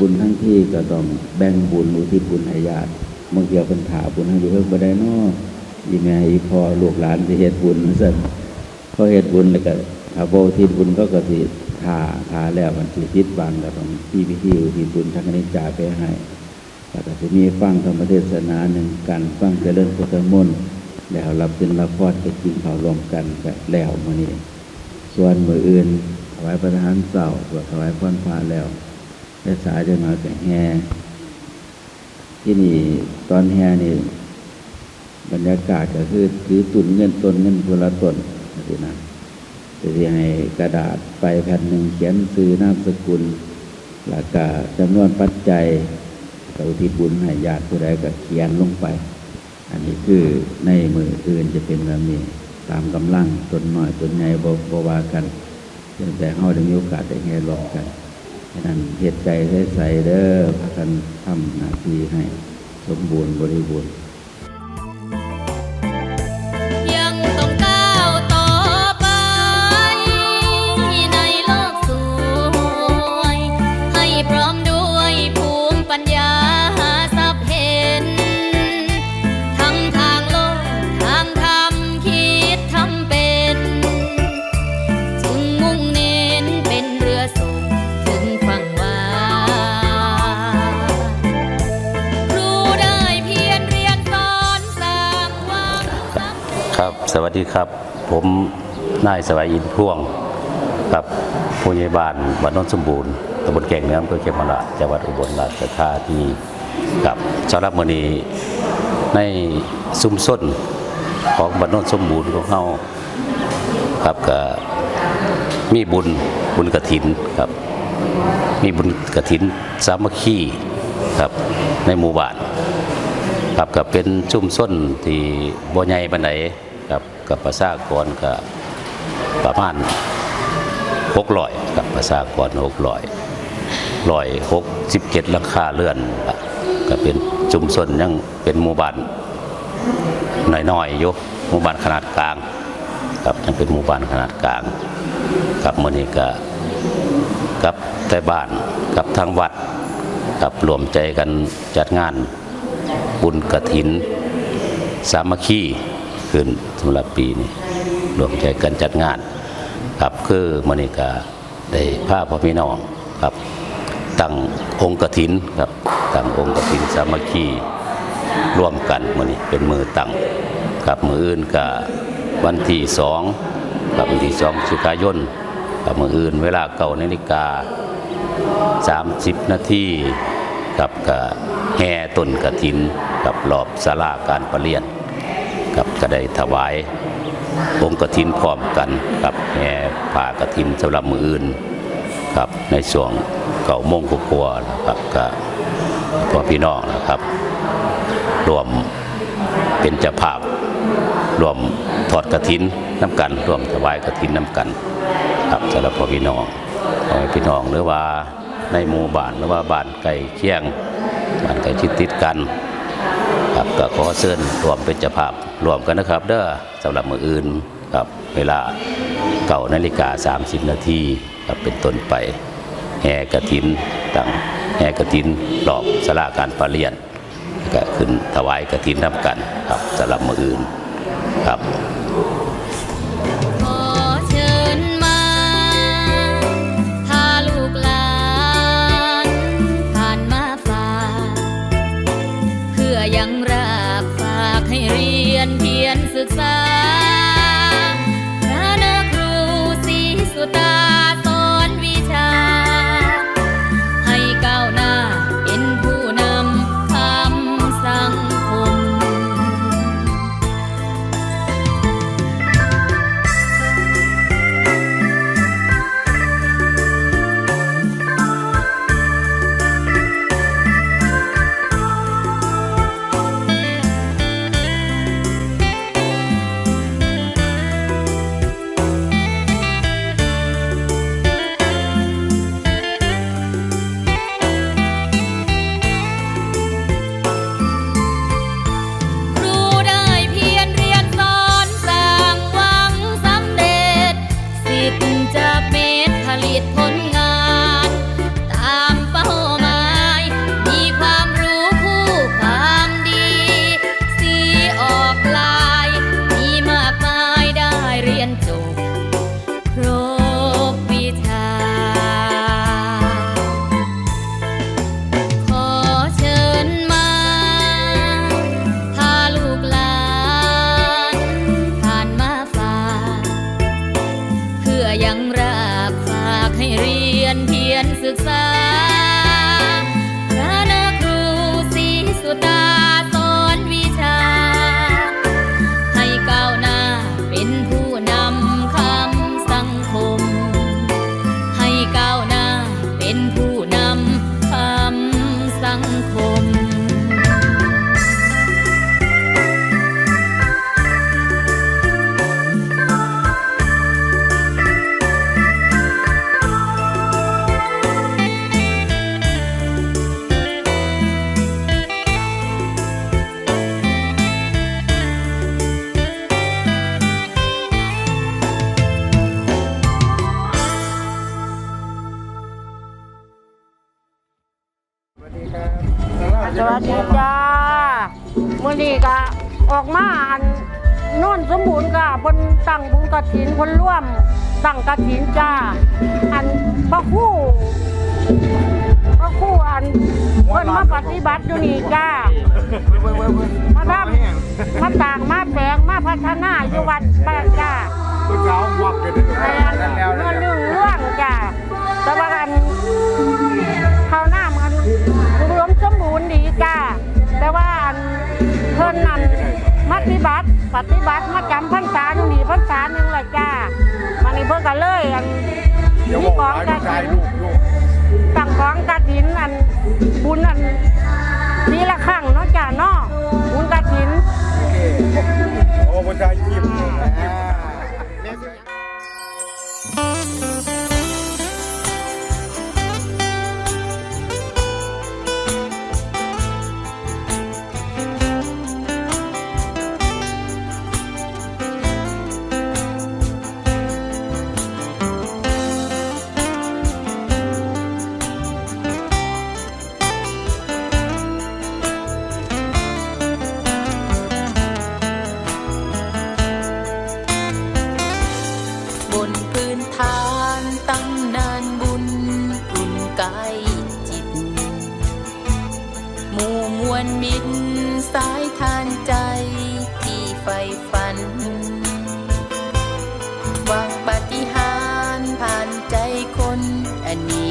บุญทั้งที่ก็ต้องแบ่งบุญอุทิศบุญให้ญาติบางเทีเพิ่นถาบุญให้อยู่เพิ่นบ่ได้นออีแม่อีพอลูกหลานสิเฮ็ดบุญซั่นพอเฮ็ดบุญแล้วก็ถ้าโบทิศบุญก็ก็สิท่าท่าแล้วมันสิผิดหวังก็ต้องมีพิธีอุทิศบุญทางนิจจาไปให้ก็จะมีฟังธรรมเทศนาหนึ่งกันฟังเจริญพุทธมนต์แล้วรับสินรับพรไปกินข้าวรวมกันก็แล้วมื้อนี้ส่วนมืออื่นถวายประทานเสาสวดถวายพรพาแล้ว ได้สายจะมาแต่แห่ที่นี่ตอนแห่นี่บรรยากาศก็คือถือตุนเงินต้นเงินพละต้นสินะจะที่ให้กระดาษไปแผ่นหนึ่งเขียนซื้อนามสกุลแล้วก็จำนวนปัจจัยกับอุทิศบุญให้ญาติผู้ใดก็เขียนลงไป อันนี้คือในมืออื่นจะเป็นแบบนี้ตามกำลังตนหน้อยตนใหญ่บ่บว่ากันแต่เฮาได้มีโอกาสได้แห่รวมกัน ฉะนั้นเหตุใจใสๆเด้อพากันทำหน้าที่ให้สมบูรณ์บริบูรณ์ ดีครับผมนายสวัยอินพ่วงกับผู้ใหญ่บ้านบ้านนนสมบูรณ์ตำบลแก่งเนืออำเภอเขมราชจังหวัดอุบลราชธานีครับสำหรับมื้อนี้ในซุ้มส้นของบ้านนนสมบูรณ์ของเฮาครับก็มีบุญบุญกฐินครับ มีบุญกฐินสามัคคีครับในหมู่บ้านครับก็เป็นชุมส้นที่บ่ใหญ่ปานใด ครับกับประชากรก็ประมาณ600ครับประชากร600 167หลังคาเรือนกับก็เป็นชุมชนยังเป็นหมู่บ้านน้อยๆอยู่หมู่บ้านขนาดกลางครับยังเป็นหมู่บ้านขนาดกลางครับมื้อนี้ก็กับแต่บ้านกับทางวัดกับรวมใจกันจัดงานบุญกระถิน สามัคคี ขึ้นสำหรับปีนี้รวมใจกันจัดงานครับคือมณิกาได้พาพ่อพี่น้องครับตั้งองค์กระถินครับตั้งองค์กระถินสามัคคีร่วมกันมนี้เป็นมือตั้งครับมืออื่นกับวันที่สองครับวันที่สองสิกายนกับมืออื่นเวลาเก่านาฬิกา 30 นาทีกับกะแห่ต้นกระถินกับรอบศาลาการประเรียน กับก็ได้ถวายองค์กระถินพร้อมกันกับแห่ผ่ากระถินสำหรับมืออื่นครับในช่วงเก่ามงกว่าๆนะครับกับพ่อพี่น้องนะครับ รวมเป็นเจ้าภาพรวมทอดกระถินน้ำกันรวมถวายกระถินน้ำกัน ครับสำหรับพ่อพี่น้องพ่อพี่น้องหรือว่าในหมู่บ้านหรือว่าบ้านไก่เคียงบ้านไก่ชิดติดกัน ครับก็ขอเชิญรวมเป็นเจ้าภาพรวมกันนะครับ เด้อสำหรับมืออื่นครับเวลาเก่านาฬิกา 30 นาทีครับเป็นต้นไปแห่กระถินตั้งแห่กระถินรอบสลาการประเรียนก็ขึ้นถวายกระถินน้ำกันครับสำหรับมืออื่นครับ ถินคนร่วมตั้งกระถินจ้า อันพระคู่พระคู่อันเพิ่นมาปฏิบัติอยู่นี่จ้ามาทำมาต่างมาแปลงมาพัฒนาอยู่วัดบ้านจ้าเมื่อเช้าวักกันแล้วเงินเรื่องเรื่องจ้าแต่ว่าอันข้าวหน้ามันรวมสมบูรณ์ดีจ้าแต่ว่าอันเพิ่นนั่นปฏิบัติ ปฏิบัติมาจำพรรษาหนึ่งดีพรรษาหนึ่งเลยจ้ามันนี่เพิ่นก็เลยอันเดี๋ยวมีบอกของหลายกระใจถินลูกลูกตั้งของกระถินอันบุญอันนี้ละครั้งเนาะจ้าเนาะบุญกระถินโอ้คนใจยิ้มอ่า อ